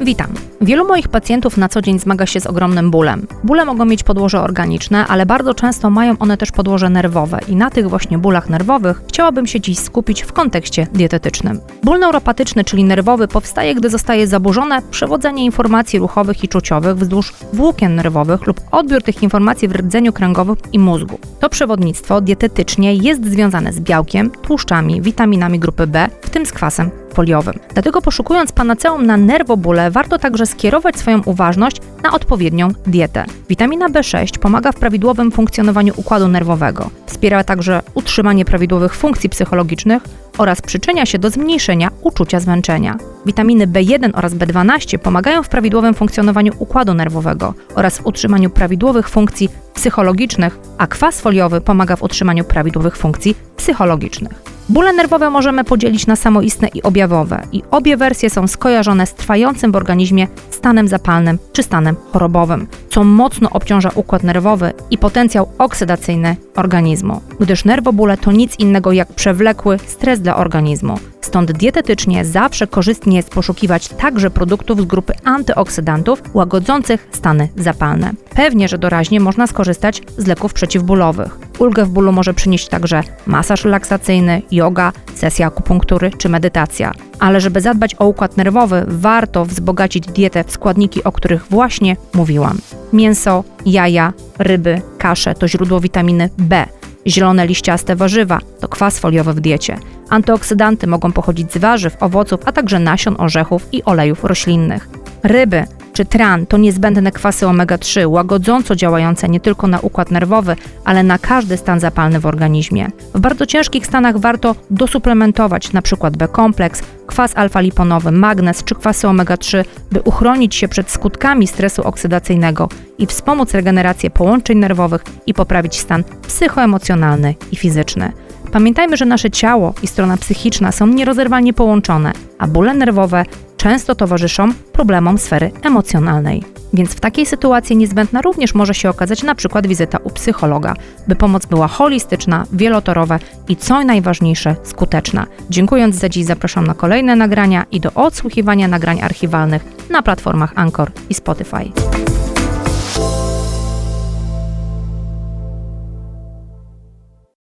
Witam. Wielu moich pacjentów na co dzień zmaga się z ogromnym bólem. Bóle mogą mieć podłoże organiczne, ale bardzo często mają one też podłoże nerwowe i na tych właśnie bólach nerwowych chciałabym się dziś skupić w kontekście dietetycznym. Ból neuropatyczny, czyli nerwowy, powstaje, gdy zostaje zaburzone przewodzenie informacji ruchowych i czuciowych wzdłuż włókien nerwowych lub odbiór tych informacji w rdzeniu kręgowym i mózgu. To przewodnictwo dietetycznie jest związane z białkiem, tłuszczami, witaminami grupy B, w tym z kwasem foliowym. Dlatego poszukując panaceum na nerwobóle, warto także skierować swoją uważność na odpowiednią dietę. Witamina B6 pomaga w prawidłowym funkcjonowaniu układu nerwowego. Wspiera także utrzymanie prawidłowych funkcji psychologicznych oraz przyczynia się do zmniejszenia uczucia zmęczenia. Witaminy B1 oraz B12 pomagają w prawidłowym funkcjonowaniu układu nerwowego oraz w utrzymaniu prawidłowych funkcji psychologicznych, a kwas foliowy pomaga w utrzymaniu prawidłowych funkcji psychologicznych. Bóle nerwowe możemy podzielić na samoistne i objawowe, i obie wersje są skojarzone z trwającym w organizmie stanem zapalnym czy stanem chorobowym, co mocno obciąża układ nerwowy i potencjał oksydacyjny organizmu, gdyż nerwobóle to nic innego jak przewlekły stres dla organizmu. Stąd dietetycznie zawsze korzystnie jest poszukiwać także produktów z grupy antyoksydantów łagodzących stany zapalne. Pewnie, że doraźnie można skorzystać z leków przeciwbólowych. Ulgę w bólu może przynieść także masaż relaksacyjny, yoga, sesja akupunktury czy medytacja. Ale żeby zadbać o układ nerwowy, warto wzbogacić dietę w składniki, o których właśnie mówiłam. Mięso, jaja, ryby, kasze to źródło witaminy B. Zielone liściaste warzywa to kwas foliowy w diecie. Antyoksydanty mogą pochodzić z warzyw, owoców, a także nasion, orzechów i olejów roślinnych. Ryby czy tran to niezbędne kwasy omega-3, łagodząco działające nie tylko na układ nerwowy, ale na każdy stan zapalny w organizmie. W bardzo ciężkich stanach warto dosuplementować np. B-kompleks, kwas alfa-liponowy, magnez czy kwasy omega-3, by uchronić się przed skutkami stresu oksydacyjnego i wspomóc regenerację połączeń nerwowych i poprawić stan psychoemocjonalny i fizyczny. Pamiętajmy, że nasze ciało i strona psychiczna są nierozerwalnie połączone, a bóle nerwowe często towarzyszą problemom sfery emocjonalnej. Więc w takiej sytuacji niezbędna również może się okazać na przykład wizyta u psychologa, by pomoc była holistyczna, wielotorowa i co najważniejsze, skuteczna. Dziękując za dziś zapraszam na kolejne nagrania i do odsłuchiwania nagrań archiwalnych na platformach Anchor i Spotify.